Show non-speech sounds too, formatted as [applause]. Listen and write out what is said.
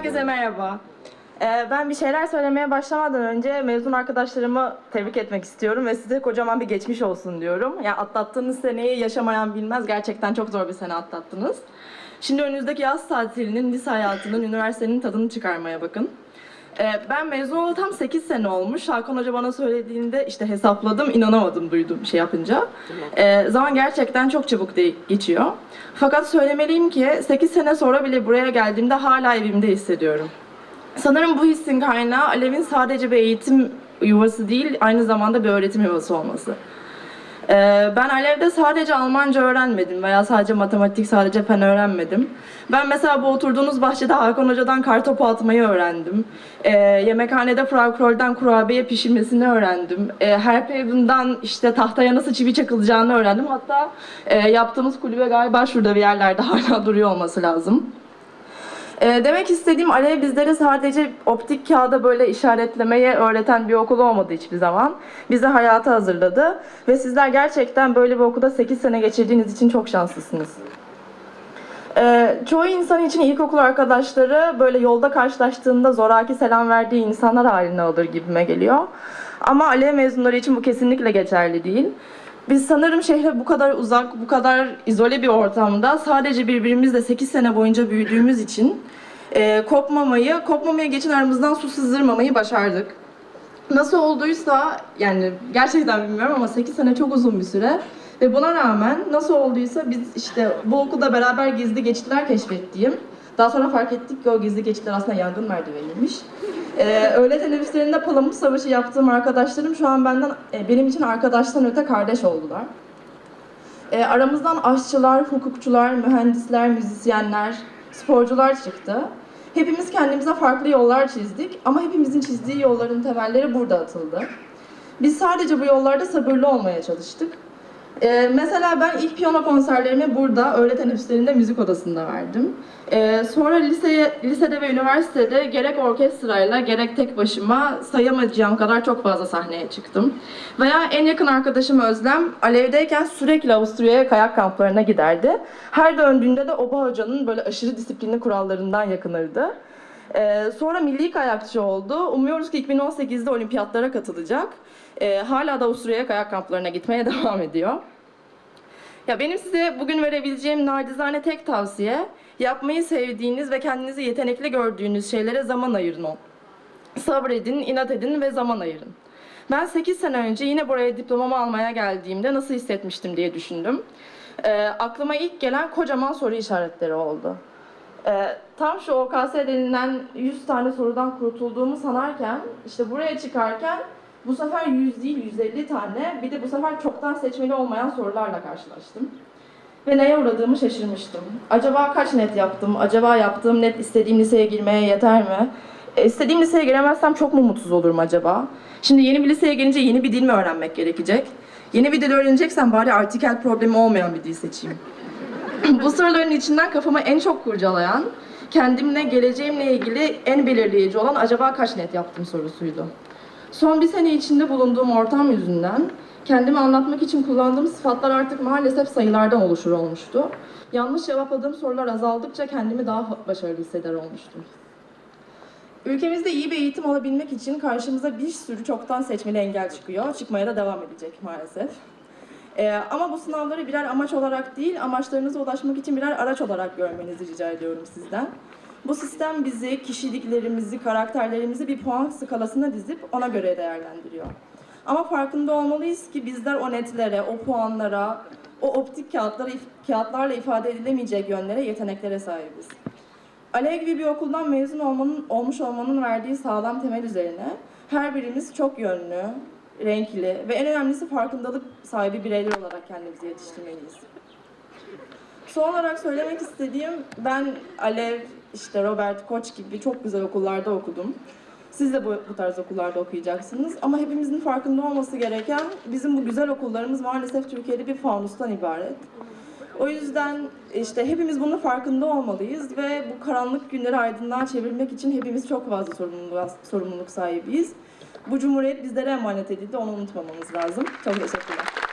Herkese merhaba. Ee, ben bir şeyler söylemeye başlamadan önce mezun arkadaşlarımı tebrik etmek istiyorum ve size kocaman bir geçmiş olsun diyorum. Yani atlattığınız seneyi yaşamayan bilmez. Gerçekten çok zor bir sene atlattınız. Şimdi önünüzdeki yaz tatilinin, lise hayatının, üniversitenin tadını çıkarmaya bakın. Ee, ben mezun olalı tam 8 sene olmuş. Hakan Hoca bana söylediğinde işte hesapladım, inanamadım duydum şey yapınca. Ee, zaman gerçekten çok çabuk de- geçiyor. Fakat söylemeliyim ki 8 sene sonra bile buraya geldiğimde hala evimde hissediyorum. Sanırım bu hissin kaynağı Alev'in sadece bir eğitim yuvası değil, aynı zamanda bir öğretim yuvası olması. Ee, ben Alev'de sadece Almanca öğrenmedim veya sadece matematik, sadece fen öğrenmedim. Ben mesela bu oturduğunuz bahçede Hakan Hoca'dan kartopu atmayı öğrendim. Ee, yemekhanede Frau Kroll'den kurabiye pişirmesini öğrendim. Ee, Herpeyven'dan işte tahtaya nasıl çivi çakılacağını öğrendim. Hatta e, yaptığımız kulübe galiba şurada bir yerlerde [laughs] hala duruyor olması lazım. Ee, demek istediğim Alev bizlere sadece optik kağıda böyle işaretlemeyi öğreten bir okul olmadı hiçbir zaman. Bizi hayata hazırladı ve sizler gerçekten böyle bir okulda 8 sene geçirdiğiniz için çok şanslısınız. Ee, çoğu insan için ilkokul arkadaşları böyle yolda karşılaştığında zoraki selam verdiği insanlar haline alır gibime geliyor. Ama Alev mezunları için bu kesinlikle geçerli değil. Biz sanırım şehre bu kadar uzak, bu kadar izole bir ortamda sadece birbirimizle 8 sene boyunca büyüdüğümüz için e, kopmamayı, kopmamaya geçin aramızdan su sızdırmamayı başardık. Nasıl olduysa yani gerçekten bilmiyorum ama 8 sene çok uzun bir süre. Ve buna rağmen nasıl olduysa biz işte bu okulda beraber gizli geçitler keşfettiğim, daha sonra fark ettik ki o gizli geçitler aslında yangın merdiveniymiş. Ee, öğle teneffüslerinde palamut savaşı yaptığım arkadaşlarım şu an benden, e, benim için arkadaştan öte kardeş oldular. Ee, aramızdan aşçılar, hukukçular, mühendisler, müzisyenler, sporcular çıktı. Hepimiz kendimize farklı yollar çizdik ama hepimizin çizdiği yolların temelleri burada atıldı. Biz sadece bu yollarda sabırlı olmaya çalıştık. Ee, mesela ben ilk piyano konserlerimi burada öğle teneffüslerinde müzik odasında verdim. Ee, sonra liseye, lisede ve üniversitede gerek orkestrayla gerek tek başıma sayamayacağım kadar çok fazla sahneye çıktım. Veya en yakın arkadaşım Özlem Alev'deyken sürekli Avusturya'ya kayak kamplarına giderdi. Her döndüğünde de Oba Hoca'nın böyle aşırı disiplinli kurallarından yakınırdı. Ee, sonra milli kayakçı oldu. Umuyoruz ki 2018'de olimpiyatlara katılacak. Ee, hala da Avusturya'ya kayak kamplarına gitmeye [laughs] devam ediyor. Ya benim size bugün verebileceğim nacizane tek tavsiye, yapmayı sevdiğiniz ve kendinizi yetenekli gördüğünüz şeylere zaman ayırın. Sabredin, inat edin ve zaman ayırın. Ben 8 sene önce yine buraya diplomamı almaya geldiğimde nasıl hissetmiştim diye düşündüm. Ee, aklıma ilk gelen kocaman soru işaretleri oldu. Ee, tam şu OKS denilen 100 tane sorudan kurtulduğumu sanarken, işte buraya çıkarken bu sefer 100 değil 150 tane, bir de bu sefer çoktan seçmeli olmayan sorularla karşılaştım. Ve neye uğradığımı şaşırmıştım. Acaba kaç net yaptım? Acaba yaptığım net istediğim liseye girmeye yeter mi? E, istediğim liseye giremezsem çok mu mutsuz olurum acaba? Şimdi yeni bir liseye gelince yeni bir dil mi öğrenmek gerekecek? Yeni bir dil öğreneceksem bari artikel problemi olmayan bir dil seçeyim. Bu soruların içinden kafamı en çok kurcalayan, kendimle, geleceğimle ilgili en belirleyici olan acaba kaç net yaptım sorusuydu. Son bir sene içinde bulunduğum ortam yüzünden kendimi anlatmak için kullandığım sıfatlar artık maalesef sayılardan oluşur olmuştu. Yanlış cevapladığım sorular azaldıkça kendimi daha başarılı hisseder olmuştum. Ülkemizde iyi bir eğitim alabilmek için karşımıza bir sürü çoktan seçmeli engel çıkıyor. Çıkmaya da devam edecek maalesef. Ee, ama bu sınavları birer amaç olarak değil, amaçlarınıza ulaşmak için birer araç olarak görmenizi rica ediyorum sizden. Bu sistem bizi, kişiliklerimizi, karakterlerimizi bir puan skalasına dizip ona göre değerlendiriyor. Ama farkında olmalıyız ki bizler o netlere, o puanlara, o optik kağıtlara, kağıtlarla ifade edilemeyecek yönlere, yeteneklere sahibiz. Alev gibi bir okuldan mezun olmanın, olmuş olmanın verdiği sağlam temel üzerine her birimiz çok yönlü, renkli ve en önemlisi farkındalık sahibi bireyler olarak kendimizi yetiştirmeliyiz. Son olarak söylemek istediğim ben Alev, işte Robert Koç gibi çok güzel okullarda okudum. Siz de bu, bu tarz okullarda okuyacaksınız. Ama hepimizin farkında olması gereken bizim bu güzel okullarımız maalesef Türkiye'de bir fanustan ibaret. O yüzden işte hepimiz bunun farkında olmalıyız ve bu karanlık günleri aydınlığa çevirmek için hepimiz çok fazla sorumluluk, sorumluluk sahibiyiz. Bu cumhuriyet bizlere emanet edildi, onu unutmamamız lazım. Çok teşekkürler.